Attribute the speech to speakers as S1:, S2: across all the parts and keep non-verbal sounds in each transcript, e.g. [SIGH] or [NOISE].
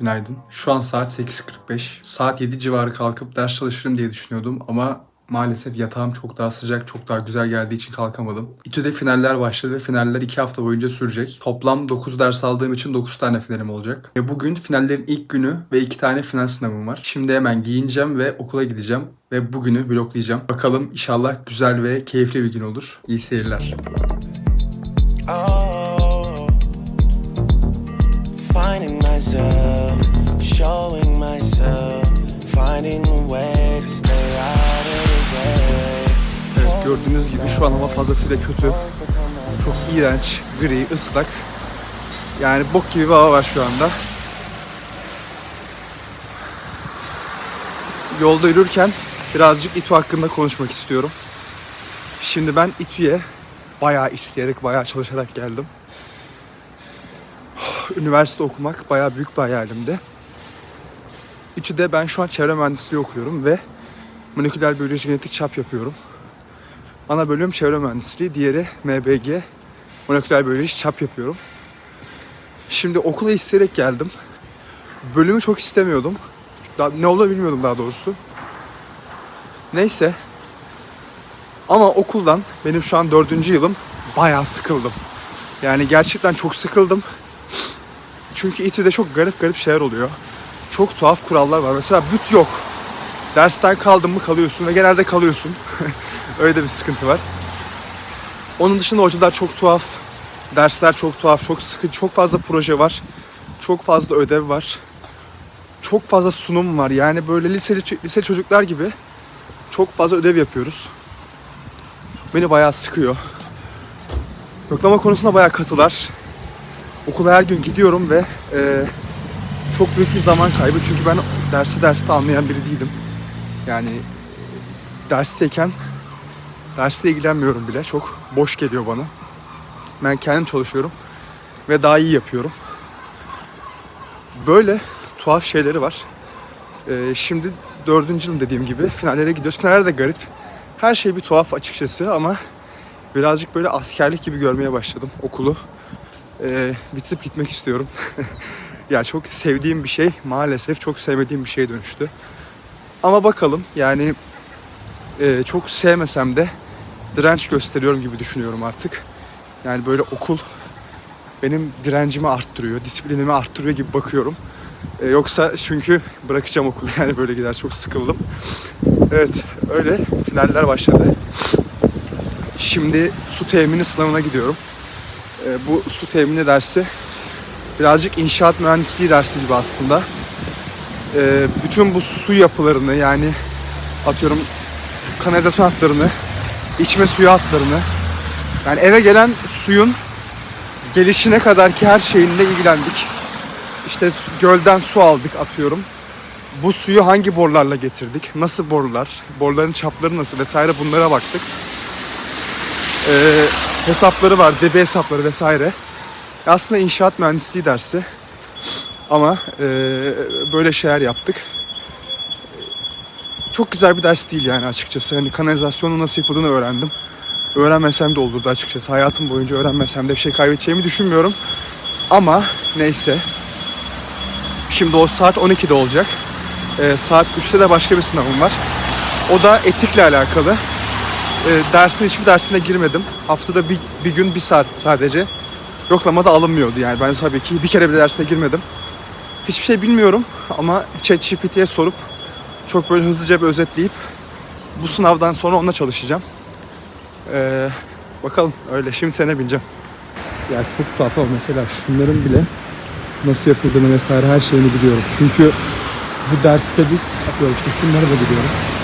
S1: Günaydın. Şu an saat 8.45. Saat 7 civarı kalkıp ders çalışırım diye düşünüyordum ama maalesef yatağım çok daha sıcak, çok daha güzel geldiği için kalkamadım. İTÜ'de finaller başladı ve finaller 2 hafta boyunca sürecek. Toplam 9 ders aldığım için 9 tane finalim olacak. Ve bugün finallerin ilk günü ve 2 tane final sınavım var. Şimdi hemen giyineceğim ve okula gideceğim ve bugünü vloglayacağım. Bakalım inşallah güzel ve keyifli bir gün olur. İyi seyirler.
S2: Myself, showing myself, finding a way to stay out of the way.
S1: Evet gördüğünüz gibi şu an hava fazlasıyla kötü. Çok iğrenç, gri, ıslak. Yani bok gibi bir hava var şu anda. Yolda yürürken birazcık İTÜ hakkında konuşmak istiyorum. Şimdi ben İTÜ'ye bayağı isteyerek, bayağı çalışarak geldim. Üniversite okumak bayağı büyük bir hayalimdi. İTÜ'de ben şu an çevre mühendisliği okuyorum ve moleküler biyoloji genetik çap yapıyorum. Ana bölüm çevre mühendisliği, diğeri MBG, moleküler biyoloji çap yapıyorum. Şimdi okula isteyerek geldim. Bölümü çok istemiyordum. Daha, ne olduğunu bilmiyordum daha doğrusu. Neyse. Ama okuldan benim şu an dördüncü yılım bayağı sıkıldım. Yani gerçekten çok sıkıldım. Çünkü İTÜ'de çok garip garip şeyler oluyor. Çok tuhaf kurallar var. Mesela büt yok. Dersten kaldın mı kalıyorsun ve genelde kalıyorsun. [LAUGHS] Öyle de bir sıkıntı var. Onun dışında hocalar çok tuhaf. Dersler çok tuhaf, çok sıkı, çok fazla proje var. Çok fazla ödev var. Çok fazla sunum var. Yani böyle liseli, lise çocuklar gibi çok fazla ödev yapıyoruz. Beni bayağı sıkıyor. Yoklama konusunda bayağı katılar. Okula her gün gidiyorum ve e, çok büyük bir zaman kaybı. Çünkü ben dersi derste anlayan biri değilim. Yani dersteyken dersle ilgilenmiyorum bile. Çok boş geliyor bana. Ben kendim çalışıyorum ve daha iyi yapıyorum. Böyle tuhaf şeyleri var. Ee, şimdi dördüncü yılım dediğim gibi finallere gidiyoruz. Finaller de garip. Her şey bir tuhaf açıkçası ama birazcık böyle askerlik gibi görmeye başladım okulu. Ee, bitirip gitmek istiyorum. [LAUGHS] ya çok sevdiğim bir şey maalesef çok sevmediğim bir şeye dönüştü. Ama bakalım yani e, çok sevmesem de direnç gösteriyorum gibi düşünüyorum artık. Yani böyle okul benim direncimi arttırıyor, disiplinimi arttırıyor gibi bakıyorum. E, yoksa çünkü bırakacağım okulu [LAUGHS] yani böyle gider çok sıkıldım. Evet öyle finaller başladı. Şimdi su temini sınavına gidiyorum. E, bu su temini dersi birazcık inşaat mühendisliği dersi gibi aslında. E, bütün bu su yapılarını yani atıyorum kanalizasyon hatlarını, içme suyu hatlarını yani eve gelen suyun gelişine kadar ki her şeyinle ilgilendik. İşte gölden su aldık atıyorum. Bu suyu hangi borularla getirdik? Nasıl borular? Boruların çapları nasıl vesaire bunlara baktık. Ee, hesapları var, debi hesapları vesaire. Aslında inşaat mühendisliği dersi. Ama ee, böyle şeyler yaptık çok güzel bir ders değil yani açıkçası. Hani kanalizasyonun nasıl yapıldığını öğrendim. Öğrenmesem de olurdu açıkçası. Hayatım boyunca öğrenmesem de bir şey kaybedeceğimi düşünmüyorum. Ama neyse. Şimdi o saat 12'de olacak. Ee, saat 3'te de başka bir sınavım var. O da etikle alakalı. Ee, dersin hiçbir dersine girmedim. Haftada bir, bir gün bir saat sadece. Yoklama da alınmıyordu yani. Ben tabii ki bir kere bir dersine girmedim. Hiçbir şey bilmiyorum ama ChatGPT'ye sorup çok böyle hızlıca bir özetleyip bu sınavdan sonra onunla çalışacağım. Ee, bakalım öyle şimdi trene bineceğim. Ya çok tuhaf ama mesela şunların bile nasıl yapıldığını vesaire her şeyini biliyorum. Çünkü bu derste biz atıyorum işte şunları da biliyorum.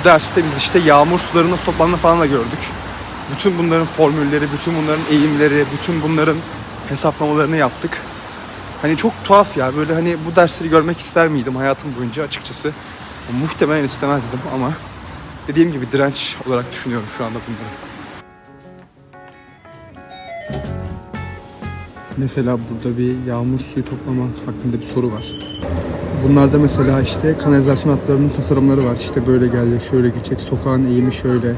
S1: Bu derste biz işte yağmur sularının toplandığını falan da gördük. Bütün bunların formülleri, bütün bunların eğimleri, bütün bunların hesaplamalarını yaptık. Hani çok tuhaf ya böyle hani bu dersleri görmek ister miydim hayatım boyunca açıkçası. Muhtemelen istemezdim ama dediğim gibi direnç olarak düşünüyorum şu anda bunları. Mesela burada bir yağmur suyu toplama hakkında bir soru var. Bunlarda mesela işte kanalizasyon hatlarının tasarımları var. İşte böyle gelecek, şöyle gidecek, sokağın eğimi şöyle,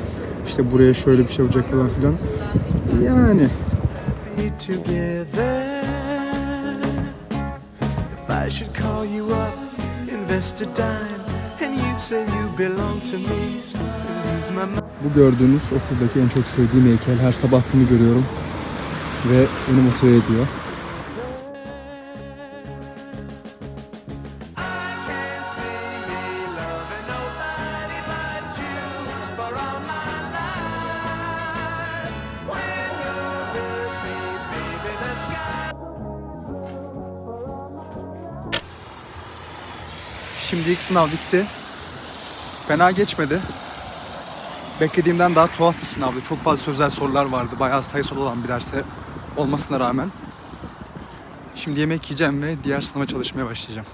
S1: işte buraya şöyle bir şey olacak falan filan. Yani. Bu gördüğünüz okuldaki en çok sevdiğim heykel. Her sabah bunu görüyorum. Ve beni motive ediyor. İlk sınav bitti. Fena geçmedi. Beklediğimden daha tuhaf bir sınavdı. Çok fazla sözel sorular vardı. Bayağı sayısal olan bir derse olmasına rağmen. Şimdi yemek yiyeceğim ve diğer sınava çalışmaya başlayacağım.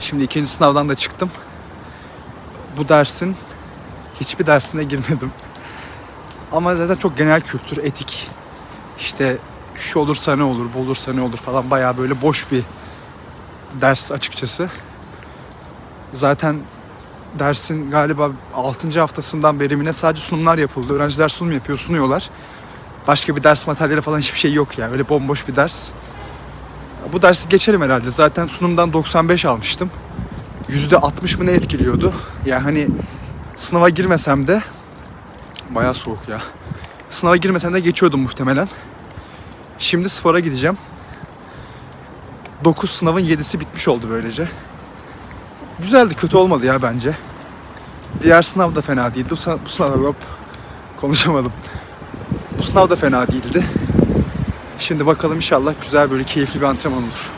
S1: Şimdi ikinci sınavdan da çıktım. Bu dersin hiçbir dersine girmedim. Ama zaten çok genel kültür, etik. İşte şu olursa ne olur, bu olursa ne olur falan bayağı böyle boş bir ders açıkçası. Zaten dersin galiba 6. haftasından beri sadece sunumlar yapıldı. Öğrenciler sunum yapıyor, sunuyorlar. Başka bir ders materyali falan hiçbir şey yok yani. Öyle bomboş bir ders. Bu dersi geçelim herhalde. Zaten sunumdan 95 almıştım. %60 mı ne etkiliyordu? Yani hani sınava girmesem de Bayağı soğuk ya. Sınava girmesem de geçiyordum muhtemelen. Şimdi spora gideceğim. 9 sınavın 7'si bitmiş oldu böylece. Güzeldi, kötü olmadı ya bence. Diğer sınav da fena değildi. Bu sınav hop, konuşamadım. Bu sınav da fena değildi. Şimdi bakalım inşallah güzel böyle keyifli bir antrenman olur.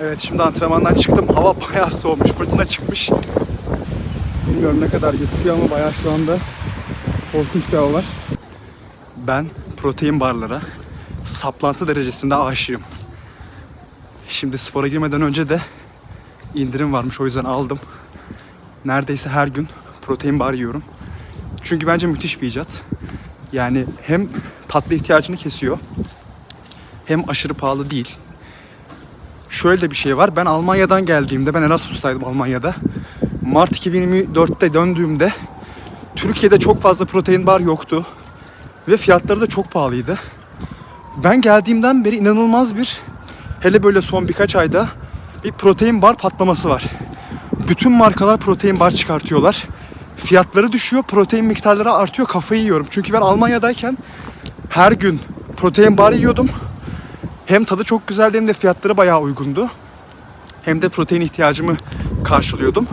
S1: Evet şimdi antrenmandan çıktım. Hava bayağı soğumuş. Fırtına çıkmış. Bilmiyorum ne kadar gözüküyor ama bayağı şu anda korkunç bir hava var. Ben protein barlara saplantı derecesinde aşığım. Şimdi spora girmeden önce de indirim varmış o yüzden aldım. Neredeyse her gün protein bar yiyorum. Çünkü bence müthiş bir icat. Yani hem tatlı ihtiyacını kesiyor hem aşırı pahalı değil şöyle de bir şey var. Ben Almanya'dan geldiğimde, ben Erasmus'taydım Almanya'da. Mart 2024'te döndüğümde Türkiye'de çok fazla protein bar yoktu. Ve fiyatları da çok pahalıydı. Ben geldiğimden beri inanılmaz bir, hele böyle son birkaç ayda bir protein bar patlaması var. Bütün markalar protein bar çıkartıyorlar. Fiyatları düşüyor, protein miktarları artıyor. Kafayı yiyorum. Çünkü ben Almanya'dayken her gün protein bar yiyordum. Hem tadı çok güzeldi hem de fiyatları bayağı uygundu. Hem de protein ihtiyacımı karşılıyordum.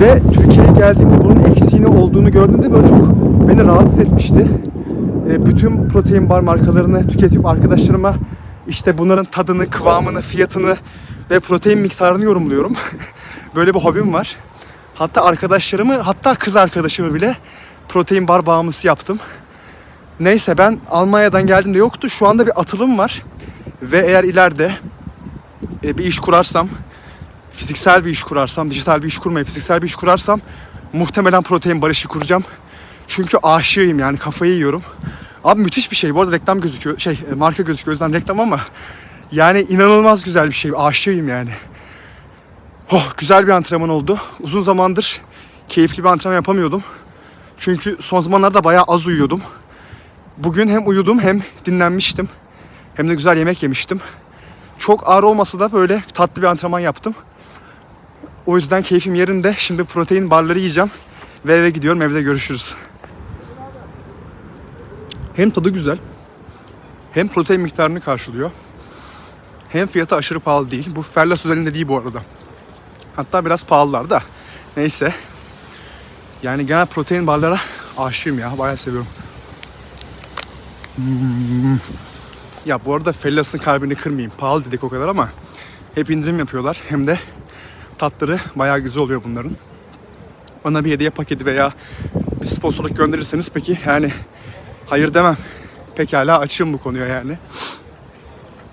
S1: Ve Türkiye'ye geldiğimde bunun eksiğini olduğunu gördüğümde böyle çok beni rahatsız etmişti. E, bütün protein bar markalarını tüketip arkadaşlarıma işte bunların tadını, kıvamını, fiyatını ve protein miktarını yorumluyorum. [LAUGHS] böyle bir hobim var. Hatta arkadaşlarımı, hatta kız arkadaşımı bile protein bar bağımlısı yaptım. Neyse ben Almanya'dan geldiğimde yoktu. Şu anda bir atılım var. Ve eğer ileride e, bir iş kurarsam, fiziksel bir iş kurarsam, dijital bir iş kurmayıp fiziksel bir iş kurarsam muhtemelen protein bar işi kuracağım. Çünkü aşığıyım yani kafayı yiyorum. Abi müthiş bir şey. Bu arada reklam gözüküyor. Şey e, marka gözüküyor o yüzden reklam ama yani inanılmaz güzel bir şey. Aşığıyım yani. Oh, güzel bir antrenman oldu. Uzun zamandır keyifli bir antrenman yapamıyordum. Çünkü son zamanlarda bayağı az uyuyordum. Bugün hem uyudum hem dinlenmiştim. Hem de güzel yemek yemiştim. Çok ağır olmasa da böyle tatlı bir antrenman yaptım. O yüzden keyfim yerinde. Şimdi protein barları yiyeceğim. Ve eve gidiyorum. Evde görüşürüz. Hem tadı güzel. Hem protein miktarını karşılıyor. Hem fiyatı aşırı pahalı değil. Bu Ferlas özelinde değil bu arada. Hatta biraz pahalılar da. Neyse. Yani genel protein barlara aşığım ya. Bayağı seviyorum. Ya bu arada Fellas'ın kalbini kırmayayım. Pahalı dedik o kadar ama hep indirim yapıyorlar. Hem de tatları bayağı güzel oluyor bunların. Bana bir hediye paketi veya bir sponsorluk gönderirseniz peki yani Hayır demem. Pekala açığım bu konuya yani.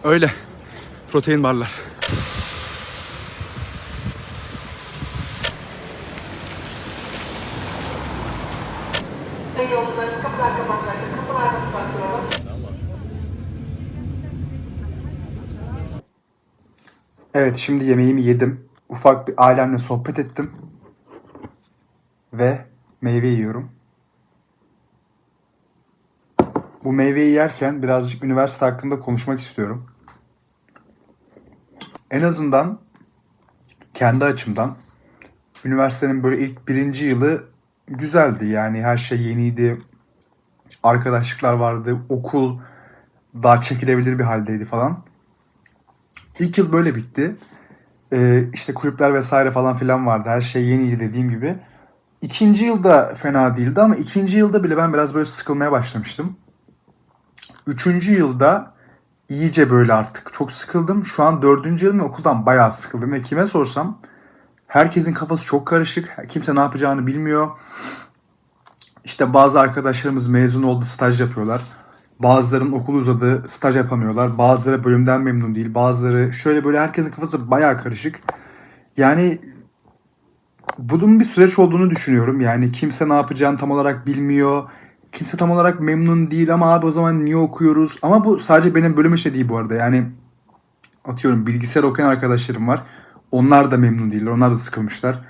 S1: Öyle. Protein barlar. Evet şimdi yemeğimi yedim. Ufak bir ailemle sohbet ettim. Ve meyve yiyorum. Bu meyveyi yerken birazcık üniversite hakkında konuşmak istiyorum. En azından kendi açımdan üniversitenin böyle ilk birinci yılı güzeldi. Yani her şey yeniydi. Arkadaşlıklar vardı. Okul daha çekilebilir bir haldeydi falan. İlk yıl böyle bitti. Ee, işte kulüpler vesaire falan filan vardı. Her şey yeniydi dediğim gibi. İkinci yılda fena değildi ama ikinci yılda bile ben biraz böyle sıkılmaya başlamıştım. Üçüncü yılda iyice böyle artık çok sıkıldım. Şu an dördüncü yılım ve okuldan bayağı sıkıldım. Ve kime sorsam herkesin kafası çok karışık. Kimse ne yapacağını bilmiyor. İşte bazı arkadaşlarımız mezun oldu staj yapıyorlar. Bazılarının okulu uzadı staj yapamıyorlar. Bazıları bölümden memnun değil. Bazıları şöyle böyle herkesin kafası bayağı karışık. Yani bunun bir süreç olduğunu düşünüyorum. Yani kimse ne yapacağını tam olarak bilmiyor. Kimse tam olarak memnun değil ama abi o zaman niye okuyoruz? Ama bu sadece benim bölüm işi değil bu arada. Yani atıyorum bilgisayar okuyan arkadaşlarım var. Onlar da memnun değiller. Onlar da sıkılmışlar.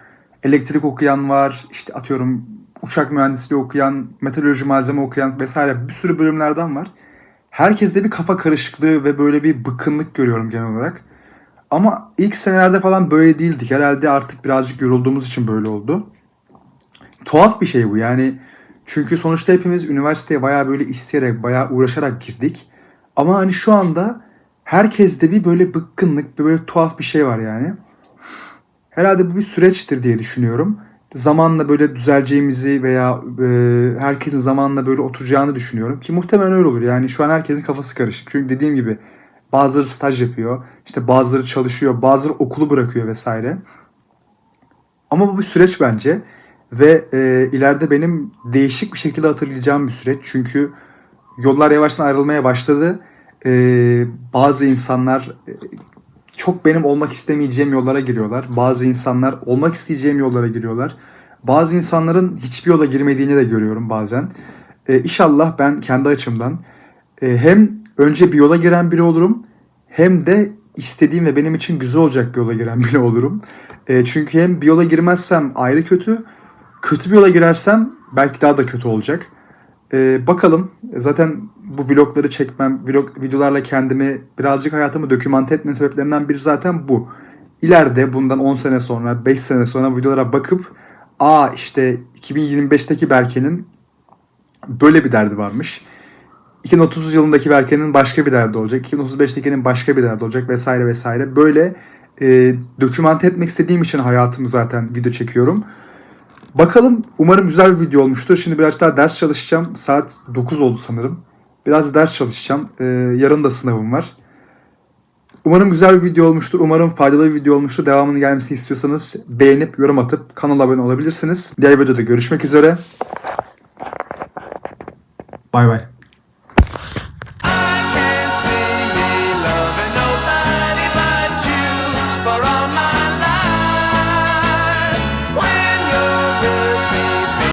S1: Elektrik okuyan var. işte atıyorum uçak mühendisliği okuyan, meteoroloji malzeme okuyan vesaire bir sürü bölümlerden var. Herkeste bir kafa karışıklığı ve böyle bir bıkkınlık görüyorum genel olarak. Ama ilk senelerde falan böyle değildik. Herhalde artık birazcık yorulduğumuz için böyle oldu. Tuhaf bir şey bu yani. Çünkü sonuçta hepimiz üniversiteye bayağı böyle isteyerek, bayağı uğraşarak girdik. Ama hani şu anda herkeste bir böyle bıkkınlık, bir böyle tuhaf bir şey var yani. Herhalde bu bir süreçtir diye düşünüyorum. Zamanla böyle düzeleceğimizi veya e, herkesin zamanla böyle oturacağını düşünüyorum. Ki muhtemelen öyle olur. Yani şu an herkesin kafası karışık. Çünkü dediğim gibi bazıları staj yapıyor, işte bazıları çalışıyor, bazıları okulu bırakıyor vesaire. Ama bu bir süreç bence ve e, ileride benim değişik bir şekilde hatırlayacağım bir süreç. Çünkü yollar yavaştan ayrılmaya başladı. E, bazı insanlar e, çok benim olmak istemeyeceğim yollara giriyorlar. Bazı insanlar olmak isteyeceğim yollara giriyorlar. Bazı insanların hiçbir yola girmediğini de görüyorum bazen. E, inşallah ben kendi açımdan e, hem önce bir yola giren biri olurum hem de istediğim ve benim için güzel olacak bir yola giren [LAUGHS] biri olurum. E, çünkü hem bir yola girmezsem ayrı kötü, kötü bir yola girersem belki daha da kötü olacak. E, bakalım. Zaten bu vlogları çekmem, vlog videolarla kendimi birazcık hayatımı dokümante etme sebeplerinden biri zaten bu. İleride bundan 10 sene sonra, 5 sene sonra videolara bakıp aa işte 2025'teki Berke'nin böyle bir derdi varmış. 2030 yılındaki Berke'nin başka bir derdi olacak. 2035'tekinin başka bir derdi olacak vesaire vesaire. Böyle e, dokümante etmek istediğim için hayatımı zaten video çekiyorum. Bakalım umarım güzel bir video olmuştur. Şimdi biraz daha ders çalışacağım. Saat 9 oldu sanırım. Biraz ders çalışacağım. Ee, yarın da sınavım var. Umarım güzel bir video olmuştur. Umarım faydalı bir video olmuştur. Devamını gelmesini istiyorsanız beğenip yorum atıp kanala abone olabilirsiniz. Diğer videoda görüşmek üzere. Bay bay.